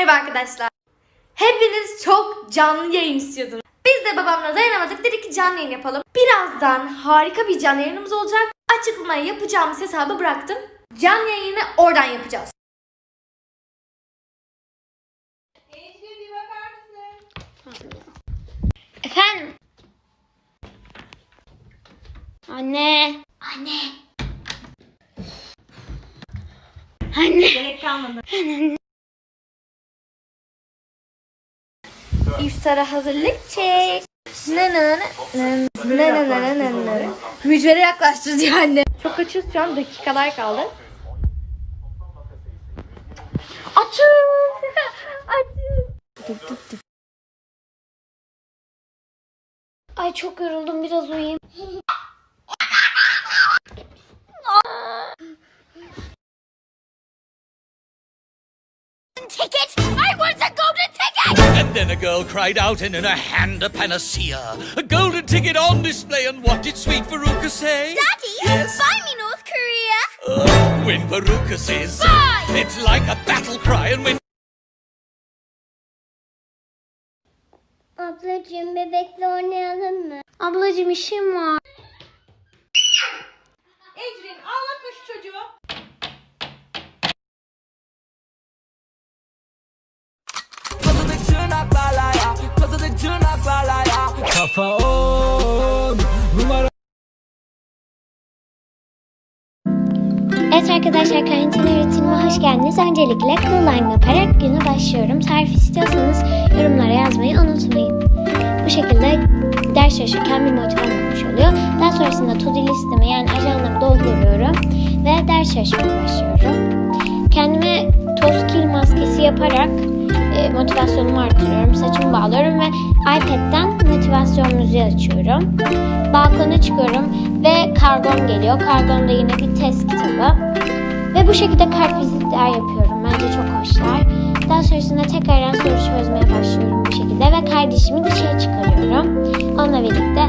Merhaba arkadaşlar. Hepiniz çok canlı yayın istiyordunuz. Biz de babamla dayanamadık dedik ki canlı yayın yapalım. Birazdan harika bir canlı yayınımız olacak. Açıklamayı yapacağımız hesabı bıraktım. Canlı yayını oradan yapacağız. Efendim? Anne. Anne. Anne. Gerek kalmadı. İftara hazırlık çek. Ne ne ne ne ne ne ne ne Mücvere yaklaştırdı yani. Çok açız şu an dakikalar kaldı. Açız. Açız. Ay çok yoruldum biraz uyuyayım. Ticket! I want a golden then a girl cried out, and in her hand a panacea. A golden ticket on display, and what did sweet Veruca say? Daddy, Yes? buy me North Korea! Oh, when Veruca says, Buy! it's like a battle cry, and when Ablacığım bebekle oynayalım mı? Ablacığım işim var. Kafa on Evet arkadaşlar karantina rutinime hoş geldiniz. Öncelikle Cool yaparak güne başlıyorum. Tarif istiyorsanız yorumlara yazmayı unutmayın. Bu şekilde ders çalışırken bir motivasyon olmuş oluyor. Daha sonrasında to-do listemi yani ajandarımı dolduruyorum ve ders çalışmaya başlıyorum. Kendime toz kil maskesi yaparak e, motivasyonumu artırıyorum. Saçımı bağlıyorum ve iPad'den motivasyon müziği açıyorum. Balkona çıkıyorum ve kargom geliyor. Kargomda yine bir test kitabı. Ve bu şekilde kartvizitler yapıyorum. Bence çok hoşlar. Daha sonrasında tekrardan soru çözmeye başlıyorum bu şekilde. Ve kardeşimi dışarı çıkarıyorum. Onunla birlikte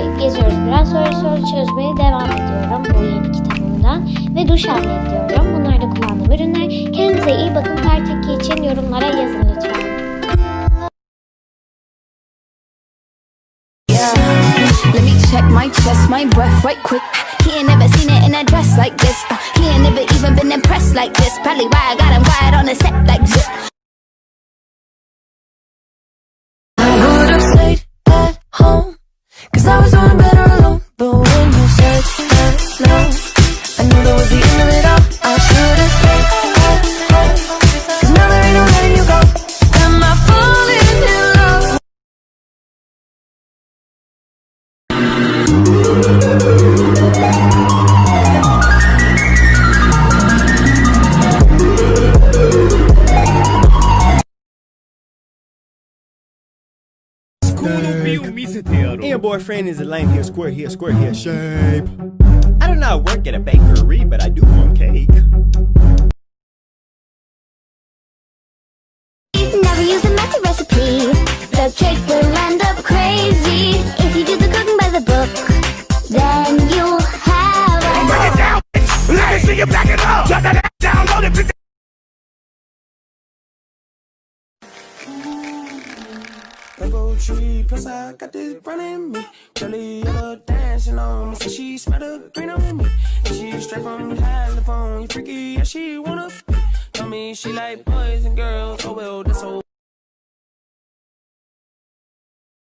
e, geziyoruz biraz. Sonra soru çözmeye devam ediyorum bu yeni kitabımdan. Ve duş almaya gidiyorum. Bunlar my chest, my breath right quick. He ain't never seen it in a dress like this. Uh, he ain't never even been impressed like this. Probably why I got him quiet on the set like zip. I would have stayed at home. Cause I was doing better alone. But when you said And your boyfriend is a lame, he a square, he a square, he a shape. I do not work at a bakery, but I do want cake. Never use a messy recipe. The cake will end up crazy. If you do the cooking by the book, then you'll have a Let me see you back it up. Tree, plus I got this brown in me. Jelly yellow dancing on me, so she smell the green on me. And she straight from California, freaky, yeah, she wanna be. Tell me she like boys and girls, oh well, that's so.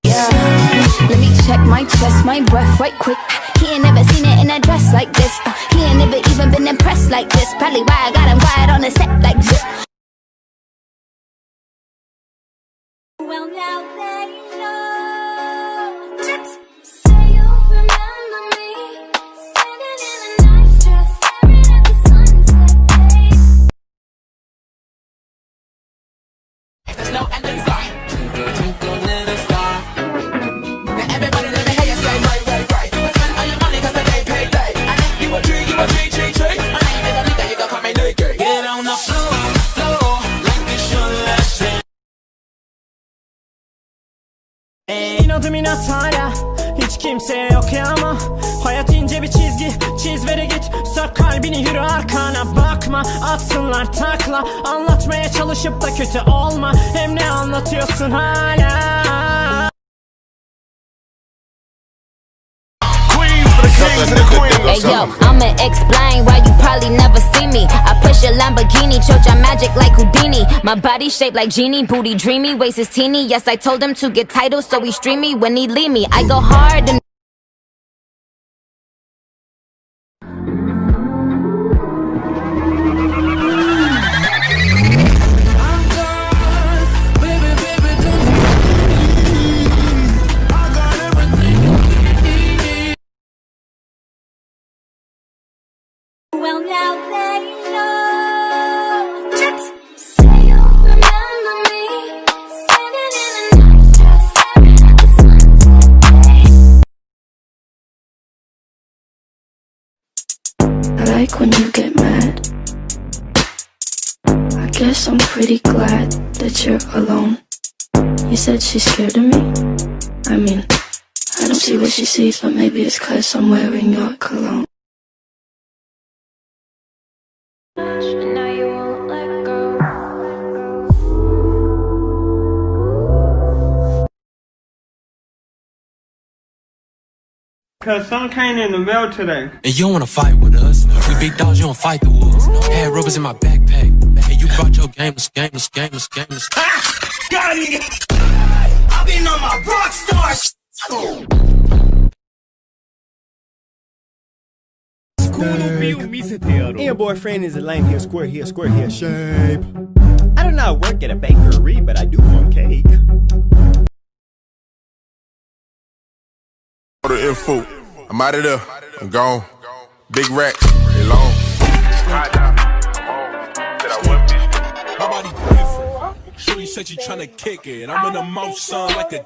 Let me check my chest, my breath right quick. He ain't never seen it in a dress like this. Uh, he ain't never even been impressed like this. Probably why I got him quiet on the set like zip. Well, now they know. Till mina tankar hiç kimseye yok ya ama. Hayat ince bir çizgi. Çiz veri git. Sök kalbini yürü arkana. Bakma Atsınlar takla. Anlatmaya çalışıp da kötü olma. Hem ne anlatıyorsun hala Hey yo, I'ma explain why you probably never see me. I push a Lamborghini, choke your magic like Houdini. My body shaped like genie, booty dreamy, waist is teeny. Yes, I told him to get titles, so he stream me when he leave me. I go hard and Well, now they know. Say you'll remember me standing in the night, just staring at the sunset. I like when you get mad. I guess I'm pretty glad that you're alone. You said she's scared of me. I mean, I don't see what she sees, but maybe it's cause I'm wearing your cologne. Cause some came in the mail today And you don't wanna fight with us. We big dogs, you don't fight the wolves. Had rubbers in my backpack. And you brought your gamers, gamers, gamers, gamers. Ah! I've been on my rock star. And your boyfriend is a lame, he a square, he a square, he a shape. I do not work at a bakery, but I do want cake. the info. I'm out of there. I'm gone. Big rack. They long. Nobody different. Shorty said she tryna kick it. I'm in the mouth, son, like a